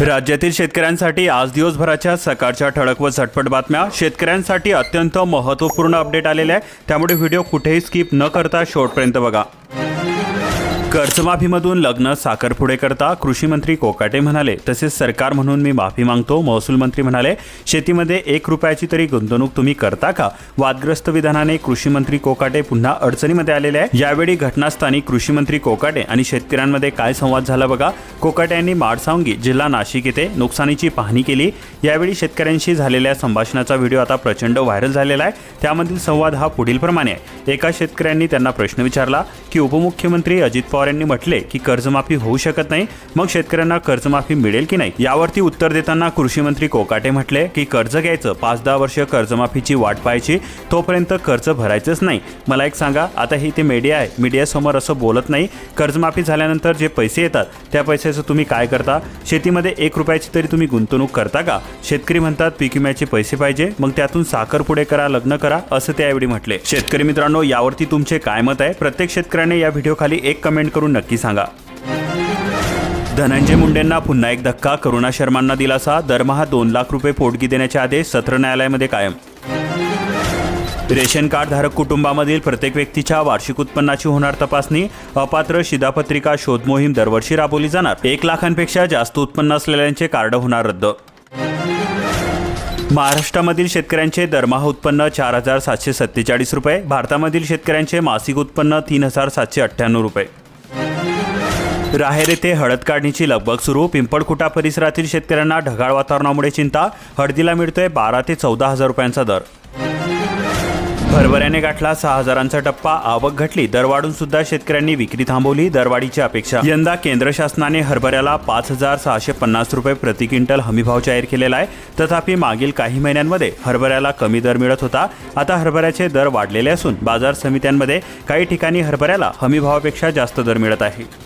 राज्यातील शेतकऱ्यांसाठी आज दिवसभराच्या सकाळच्या ठळक व झटपट बातम्या. शेतकऱ्यांसाठी अत्यंत महत्त्वपूर्ण अपडेट आलेले आहे. त्यामुळे व्हिडिओ कुठेही स्किप न करता शेवटपर्यंत बघा. कर्जमाफीमधून लग्न साखरपुडेकरता कृषी मंत्री कोकाटे म्हणाले तसेच सरकार म्हणून मी माफी मागतो महसूल मंत्री म्हणाले शेतीमध्ये एक रुपयाची तरी गुंतवणूक तुम्ही करता का? वादग्रस्त विधानाने कृषी मंत्री कोकाटे पुन्हा अडचणीमध्ये आलेले आहे. यावेळी घटनास्थानी कृषी मंत्री कोकाटे आणि शेतकऱ्यांमध्ये काय संवाद झाला बघा. कोकाटे यांनी माडसावंगी जिल्हा नाशिक येथे नुकसानीची पाहणी केली. यावेळी शेतकऱ्यांशी झालेल्या संभाषणाचा व्हिडिओ आता प्रचंड व्हायरल झालेला आहे. त्यामधील संवाद हा पुढील प्रमाणे आहे. एका शेतकऱ्यांनी त्यांना प्रश्न विचारला की उपमुख्यमंत्री अजित पवार यांनी म्हटले की कर्जमाफी होऊ शकत नाही. मग शेतकऱ्यांना कर्जमाफी मिळेल की नाही? यावरती उत्तर देताना कृषी मंत्री कोकाटे म्हटले की कर्ज घ्यायचं पाच दहा वर्ष कर्जमाफीची वाट पाहायची तोपर्यंत कर्ज भरायचंच नाही. मला एक सांगा आता ही ते मीडिया आहे. मीडियासमोर असं बोलत नाही. कर्जमाफी झाल्यानंतर जे पैसे येतात त्या पैशाचं तुम्ही काय करता? शेतीमध्ये एक रुपयाची तरी तुम्ही गुंतवणूक करता का? शेतकरी म्हणतात पीक विम्याचे पैसे पाहिजे मग त्यातून साखर पुढे करा लग्न करा असं त्यावेळी म्हटले. शेतकरी मित्रांनो यावरती तुमचे काय मत आहे? प्रत्येक शेतकऱ्याने या व्हिडिओ खाली एक कमेंट करून नक्की सांगा. धनंजय मुंडेंना पुन्हा एक धक्का करुणा शर्मांना दिलासा दरमहा दोन लाख रुपये पोटगी देण्याचे आदेश सत्र न्यायालयामध्ये कायम. रेशन कार्ड धारक कुटुंबामधील प्रत्येक व्यक्तीच्या वार्षिक उत्पन्नाची होणार तपासणी अपात्र शिधापत्रिका शोध मोहीम दरवर्षी राबवली जाणार. एक लाखांपेक्षा जास्त उत्पन्न असलेल्यांचे कार्ड होणार रद्द. महाराष्ट्रामधील शेतकऱ्यांचे दरमहा उत्पन्न चार हजार सातशे सत्तेचाळीस रुपये भारतामधील शेतकऱ्यांचे मासिक उत्पन्न तीन हजार सातशे अठ्ठ्याण्णव रुपये. राहेर येथे हळद काढणीची लगबग सुरू. पिंपळखुटा परिसरातील शेतकऱ्यांना ढगाळ वातावरणामुळे चिंता. हळदीला मिळतोय बारा ते चौदा हजार रुपयांचा दर. हरभऱ्याने गाठला सहा हजारांचा टप्पा. आवक घटली. दर वाढून सुद्धा शेतकऱ्यांनी विक्री थांबवली. दरवाढीची अपेक्षा. यंदा केंद्र शासनाने हरभऱ्याला पाच हजार सहाशे पन्नास रुपये प्रति क्विंटल हमीभाव जाहीर केलेला आहे. तथापि मागील काही महिन्यांमध्ये हरभऱ्याला कमी दर मिळत होता. आता हरभऱ्याचे दर वाढलेले असून बाजार समित्यांमध्ये काही ठिकाणी हरभऱ्याला हमीभावापेक्षा जास्त दर मिळत आहे.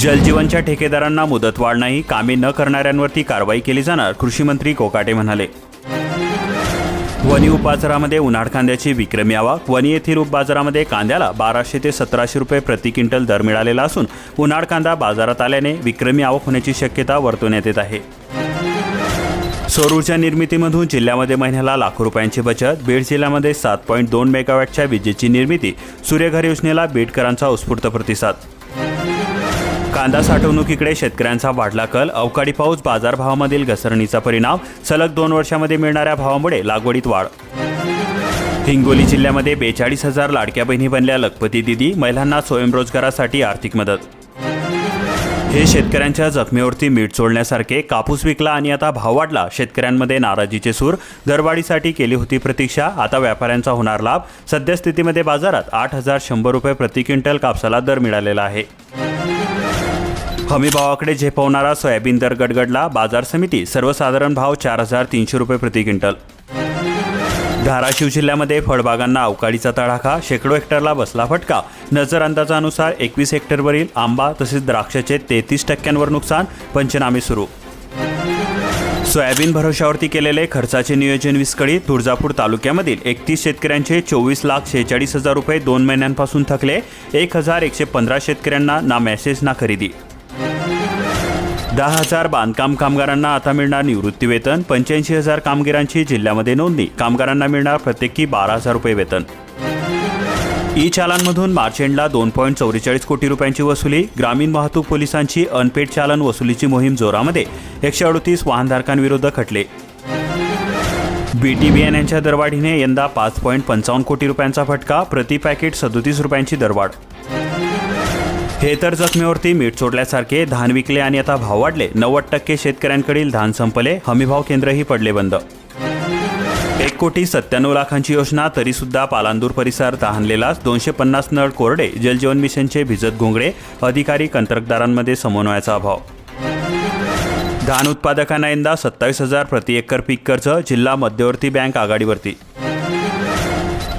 जलजीवनच्या ठेकेदारांना मुदतवाढ नाही कामे न करणाऱ्यांवरती कारवाई केली जाणार कृषी मंत्री कोकाटे म्हणाले. वनी उपबाजारामध्ये उन्हाळ कांद्याची विक्रमी आवक वनी येथील उपबाजारामध्ये कांद्याला बाराशे ते सतराशे रुपये प्रति क्विंटल दर मिळालेला असून उन्हाळ कांदा बाजारात आल्याने विक्रमी आवक होण्याची शक्यता वर्तवण्यात येत आहे. सौर ऊर्जा निर्मितीमधून जिल्ह्यामध्ये महिन्याला लाखो रुपयांची बचत बीड जिल्ह्यामध्ये सात पॉईंट दोन मेगावॅटच्या विजेची निर्मिती सूर्यघर योजनेला बीडकरांचा उत्स्फूर्त प्रतिसाद. कांदा साठवणुकीकडे शेतकऱ्यांचा वाढला कल. अवकाळी पाऊस बाजारभावामधील घसरणीचा परिणाम. सलग दोन वर्षामध्ये मिळणाऱ्या भावामुळे लागवडीत वाढ. हिंगोली जिल्ह्यामध्ये बेचाळीस हजार लाडक्या बहिणी बनल्या लखपती दिदी. महिलांना स्वयंरोजगारासाठी आर्थिक मदत. हे शेतकऱ्यांच्या जखमेवरती मीठ सोडण्यासारखे कापूस विकला आणि आता भाव वाढला. शेतकऱ्यांमध्ये नाराजीचे सूर. दरवाढीसाठी केली होती प्रतीक्षा. आता व्यापाऱ्यांचा होणार लाभ. सद्यस्थितीमध्ये बाजारात आठ हजार शंभर रुपये प्रति क्विंटल कापसाला दर मिळालेला आहे. हमीभावाकडे झेपवणारा सोयाबीन दर गडगडला. बाजार समिती सर्वसाधारण भाव चार हजार तीनशे रुपये प्रति क्विंटल. धाराशिव जिल्ह्यामध्ये फळबागांना अवकाळीचा तडाखा शेकडो हेक्टरला बसला फटका. नजर अंदाजानुसार एकवीस हेक्टरवरील आंबा तसेच द्राक्षाचे तेहतीस टक्क्यांवर नुकसान पंचनामे सुरू. सोयाबीन भरोशावरती केलेले खर्चाचे नियोजन विस्कळीत तुळजापूर तालुक्यामधील एकतीस शेतकऱ्यांचे चोवीस लाख शेहेचाळीस हजार रुपये दोन महिन्यांपासून थकले. एक हजार एकशे पंधरा शेतकऱ्यांना ना मेसेज ना खरेदी. दहा हजार बांधकाम कामगारांना आता मिळणार निवृत्तीवेतन पंच्याऐंशी हजार कामगारांची जिल्ह्यामध्ये नोंदणी कामगारांना मिळणार प्रत्येकी बारा हजार रुपये वेतन. ई चालानमधून मार्च एंडला दोन पॉईंट चौवेचाळीस कोटी रुपयांची वसुली ग्रामीण वाहतूक पोलिसांची अनपेड चालन वसुलीची मोहीम जोरामध्ये एकशे अडतीस वाहनधारकांविरुद्ध खटले. बी टी बियाण्यांच्या दरवाढीने यंदा पाच पॉईंट पंचावन्न कोटी रुपयांचा फटका प्रति पॅकेट सदोतीस रुपयांची दरवाढ. हे तर जखमेवरती मीठ सोडल्यासारखे धान विकले आणि आता भाव वाढले. नव्वद टक्के शेतकऱ्यांकडील धान संपले. हमीभाव केंद्रही पडले बंद. एक कोटी सत्त्याण्णव लाखांची योजना तरी सुद्धा पालांदूर परिसर तहानलेलाच. दोनशे पन्नास नळ कोरडे. जलजीवन मिशनचे भिजत घोंगडे. अधिकारी कंत्रकदारांमध्ये समन्वयाचा अभाव. धान उत्पादकांना यंदा सत्तावीस हजार प्रति एकर पीक कर्ज. जिल्हा मध्यवर्ती बँक आघाडीवरती.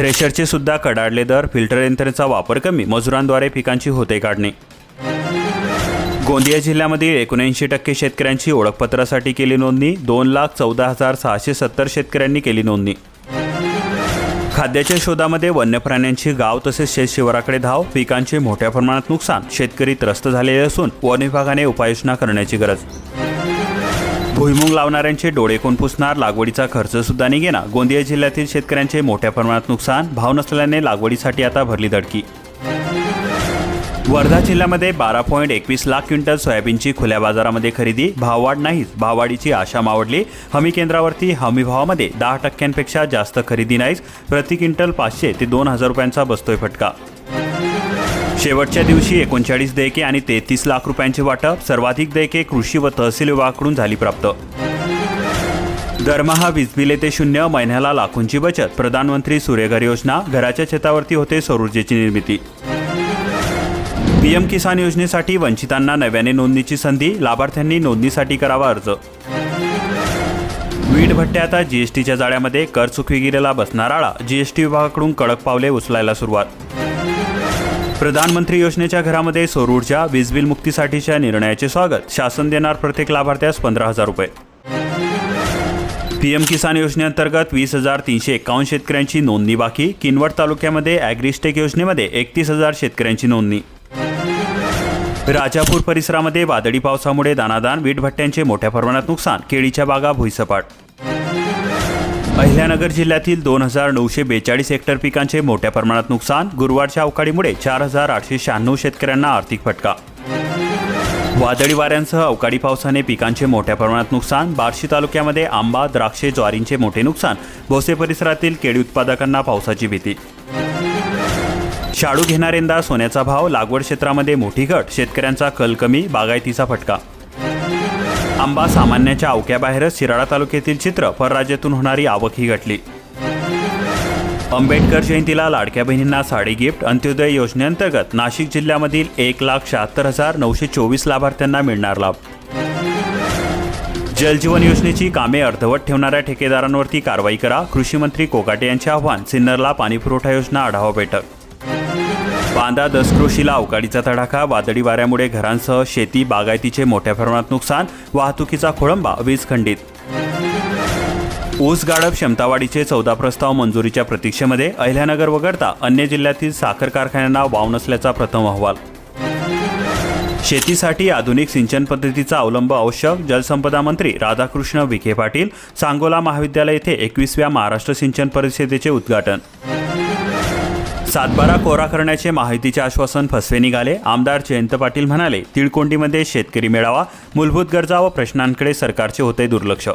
थ्रेशरचे सुद्धा कडाडले दर फिल्टर यंत्रणेचा वापर कमी मजुरांद्वारे पिकांची होते काढणे. गोंदिया जिल्ह्यामधील एकोणऐंशी टक्के शेतकऱ्यांची ओळखपत्रासाठी केली नोंदणी दोन लाख चौदा हजार सहाशे सत्तर शेतकऱ्यांनी केली नोंदणी. खाद्याच्या शोधामध्ये वन्य प्राण्यांची गाव तसेच शेत शिवाराकडे धाव पिकांचे मोठ्या प्रमाणात नुकसान शेतकरी त्रस्त झालेले असून वन विभागाने उपाययोजना करण्याची गरज. भुईमुग लावणाऱ्यांचे डोळे कोण पुसणार? लागवडीचा खर्च सुद्धा निघेना. गोंदिया जिल्ह्यातील शेतकऱ्यांचे मोठ्या प्रमाणात नुकसान भाव नसल्याने लागवडीसाठी आता भरली धडकी. वर्धा जिल्ह्यामध्ये बारा पॉईंट एकवीस लाख क्विंटल सोयाबीनची खुल्या बाजारामध्ये खरेदी. भाववाढ नाहीच भाववाढीची आशा मावडली. हमी केंद्रावरती हमी भावामध्ये दहा टक्क्यांपेक्षा जास्त खरेदी नाहीच प्रति क्विंटल पाचशे ते दोन हजार रुपयांचा बसतोय फटका. शेवटच्या दिवशी एकोणचाळीस देयके आणि तेहतीस लाख रुपयांचे वाटप सर्वाधिक देयके कृषी व तहसील विभागाकडून झाली प्राप्त. दरमहा वीज बिले ते शून्य महिन्याला लाखोंची बचत प्रधानमंत्री सूर्यघर योजना घराच्या छतावरती होते सौरऊर्जेची निर्मिती. पीएम किसान योजनेसाठी वंचितांना नव्याने नोंदणीची संधी लाभार्थ्यांनी नोंदणीसाठी करावा अर्ज. वीट भट्ट्या आता जीएसटीच्या जाळ्यामध्ये कर चुकविगिरीला बसणार आळा जीएसटी विभागाकडून कडक पावले उचलायला सुरुवात. प्रधानमंत्री योजनेच्या घरामध्ये सौर ऊर्जा वीज बिल मुक्तीसाठीच्या निर्णयाचे स्वागत. शासन देणार प्रत्येक लाभार्थ्यास पंधरा हजार रुपये. पीएम किसान योजनेअंतर्गत वीस हजार तीनशे एकावन्न शेतकऱ्यांची नोंदणी बाकी. किनवट तालुक्यामध्ये ॲग्रिस्टेक योजनेमध्ये एकतीस हजार शेतकऱ्यांची नोंदणी. राजापूर परिसरामध्ये वादळी पावसामुळे दानादान वीटभट्ट्यांचे मोठ्या प्रमाणात नुकसान केळीच्या बागा भुईसपाट. अहिल्यानगर जिल्ह्यातील दोन हजार नऊशे बेचाळीस हेक्टर पिकांचे मोठ्या प्रमाणात नुकसान. गुरुवारच्या अवकाळीमुळे चार हजार आठशे शहाण्णव शेतकऱ्यांना आर्थिक फटका. वादळी वाऱ्यांसह अवकाळी पावसाने पिकांचे मोठ्या प्रमाणात नुकसान. बार्शी तालुक्यामध्ये आंबा द्राक्षे ज्वारींचे मोठे नुकसान. भोसे परिसरातील केळी उत्पादकांना पावसाची भीती. शाळू घेणाऱ्यांदा सोन्याचा भाव. लागवड क्षेत्रामध्ये मोठी घट. शेतकऱ्यांचा कल कमी बागायतीचा फटका. आंबा सामान्याच्या अवक्याबाहेरच शिराळा तालुक्यातील चित्र परराज्यातून होणारी आवक ही घटली. आंबेडकर जयंतीला लाडक्या बहिणींना साडी गिफ्ट अंत्योदय योजनेअंतर्गत नाशिक जिल्ह्यामधील एक लाख शहात्तर हजार नऊशे चोवीस लाभार्थ्यांना मिळणार लाभ. जलजीवन योजनेची कामे अर्धवट ठेवणाऱ्या ठेकेदारांवरती कारवाई करा कृषी मंत्री कोकाटे यांचे आव्हान सिन्नरला पाणीपुरवठा योजना आढावा बैठक. बांदा दसक्रोशीला अवकाळीचा तडाखा वादळी वाऱ्यामुळे घरांसह शेती बागायतीचे मोठ्या प्रमाणात नुकसान वाहतुकीचा खोळंबा वीज खंडित. ऊस गाडप क्षमतावाढीचे चौदा प्रस्ताव मंजुरीच्या प्रतीक्षेमध्ये अहिल्यानगर वगळता अन्य जिल्ह्यातील साखर कारखान्यांना वाव नसल्याचा प्रथम अहवाल. शेतीसाठी आधुनिक सिंचन पद्धतीचा अवलंब आवश्यक जलसंपदा मंत्री राधाकृष्ण विखे पाटील सांगोला महाविद्यालय येथे एकवीसव्या महाराष्ट्र सिंचन परिषदेचे उद्घाटन. सातबारा कोरा करण्याचे माहितीचे आश्वासन फसवे निघाले. आमदार जयंत पाटील म्हणाले तिळकोंडीमध्ये शेतकरी मेळावा मूलभूत गरजा व प्रश्नांकडे सरकारचे होते दुर्लक्ष.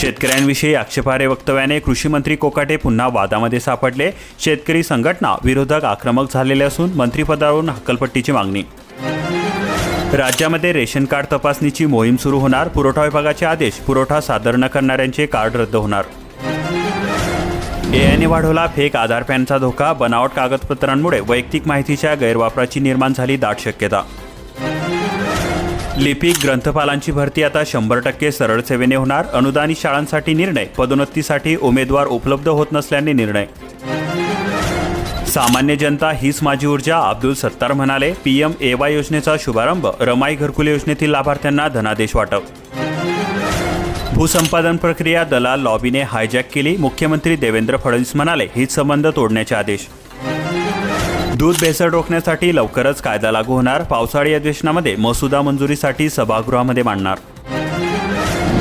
शेतकऱ्यांविषयी आक्षेपार्ह वक्तव्याने कृषी मंत्री कोकाटे पुन्हा वादामध्ये सापडले. शेतकरी संघटना विरोधक आक्रमक झालेले असून मंत्रिपदावरून हक्कलपट्टीची मागणी. राज्यामध्ये रेशन कार्ड तपासणीची मोहीम सुरू होणार. पुरवठा विभागाचे आदेश पुरवठा सादर न करणाऱ्यांचे कार्ड रद्द होणार. एआयने वाढवला फेक आधार पॅनचा धोका बनावट कागदपत्रांमुळे वैयक्तिक माहितीच्या गैरवापराची निर्माण झाली दाट शक्यता. लिपिक ग्रंथपालांची भरती आता शंभर टक्के सरळ सेवेने होणार. अनुदानित शाळांसाठी निर्णय पदोन्नतीसाठी उमेदवार उपलब्ध होत नसल्याने निर्णय. सामान्य जनता हीच माझी ऊर्जा अब्दुल सत्तार म्हणाले. पीएम एवाय योजनेचा शुभारंभ रमाई घरकुल योजनेतील लाभार्थ्यांना धनादेश वाटप. भूसंपादन प्रक्रिया दलाल लॉबीने हायजॅक केली. मुख्यमंत्री देवेंद्र फडणवीस म्हणाले हित संबंध तोडण्याचे आदेश. दूध भेसळ रोखण्यासाठी लवकरच कायदा लागू होणार. पावसाळी अधिवेशनामध्ये मसुदा मंजुरीसाठी सभागृहामध्ये मांडणार.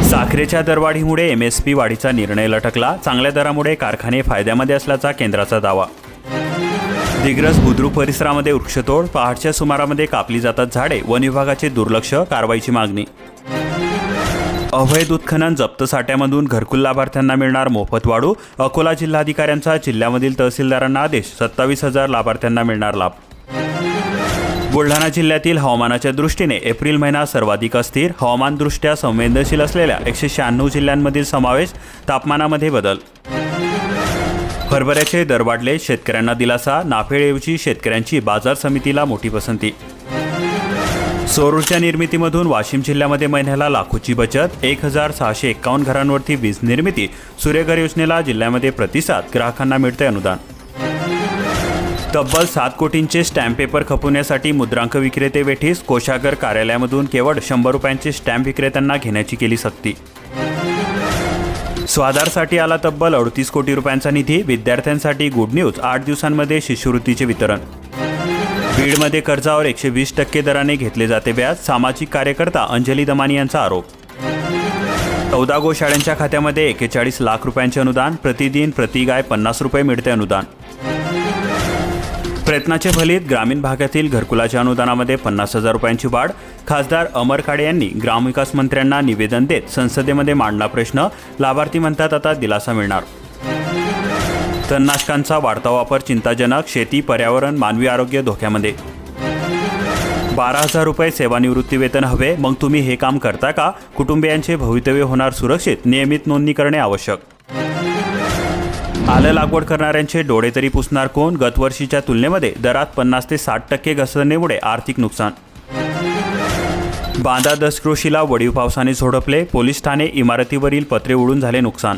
साखरेच्या दरवाढीमुळे एमएसपी वाढीचा निर्णय लटकला. चांगल्या दरामुळे कारखाने फायद्यामध्ये असल्याचा केंद्राचा दावा. दिग्रस बुद्रुक परिसरामध्ये वृक्षतोड. पहाटच्या सुमारामध्ये कापली जातात झाडे. वन विभागाचे दुर्लक्ष. कारवाईची मागणी. अवैध उत्खनन जप्त साठ्यामधून घरकुल लाभार्थ्यांना मिळणार मोफत वाढू अकोला जिल्हाधिकाऱ्यांचा जिल्ह्यामधील तहसीलदारांना आदेश सत्तावीस हजार लाभार्थ्यांना मिळणार लाभ. बुलढाणा जिल्ह्यातील हवामानाच्या दृष्टीने एप्रिल महिना सर्वाधिक अस्थिर हवामानदृष्ट्या संवेदनशील असलेल्या एकशे शहाण्णव जिल्ह्यांमधील समावेश तापमानामध्ये बदल. हरभऱ्याचे दर वाढले शेतकऱ्यांना दिलासा नाफेडऐवजी शेतकऱ्यांची बाजार समितीला मोठी पसंती. सौर ऊर्जा निर्मितीमधून वाशिम जिल्ह्यामध्ये महिन्याला लाखोची बचत एक हजार सहाशे एक्कावन्न घरांवरती वीज निर्मिती सूर्यघर योजनेला जिल्ह्यामध्ये प्रतिसाद ग्राहकांना मिळते अनुदान. तब्बल सात कोटींचे स्टॅम्प पेपर खपवण्यासाठी मुद्रांक विक्रेते वेठीस कोषागर कार्यालयामधून केवळ शंभर रुपयांचे स्टॅम्प विक्रेत्यांना घेण्याची केली सक्ती. स्वाधारसाठी आला तब्बल अडतीस कोटी रुपयांचा निधी विद्यार्थ्यांसाठी गुड न्यूज आठ दिवसांमध्ये शिष्यवृत्तीचे वितरण. बीडमध्ये कर्जावर एकशे वीस टक्के दराने घेतले जाते व्याज सामाजिक कार्यकर्ता अंजली दमानी यांचा आरोप. चौदा गोशाळ्यांच्या खात्यामध्ये एकेचाळीस लाख रुपयांचे अनुदान प्रतिदिन प्रति गाय पन्नास रुपये मिळते अनुदान. प्रयत्नाचे फलित ग्रामीण भागातील घरकुलाच्या अनुदानामध्ये पन्नास हजार रुपयांची वाढ खासदार अमर काळे यांनी ग्रामविकास मंत्र्यांना निवेदन देत संसदेमध्ये मांडला प्रश्न. लाभार्थी म्हणतात आता दिलासा मिळणार. तणनाशकांचा वाढता वापर चिंताजनक शेती पर्यावरण मानवी आरोग्य धोक्यामध्ये. बारा हजार रुपये सेवानिवृत्ती वेतन हवे मग तुम्ही हे काम करता का? कुटुंबियांचे भवितव्य होणार सुरक्षित नियमित नोंदणी करणे आवश्यक. आलं लागवड करणाऱ्यांचे डोळे तरी पुसणार कोण? गतवर्षीच्या तुलनेमध्ये दरात पन्नास ते साठ टक्के घसरणेमुळे आर्थिक नुकसान. बांदा दसकृषीला वडीव पावसाने झोडपले पोलीस ठाणे इमारतीवरील पत्रे उडून झाले नुकसान.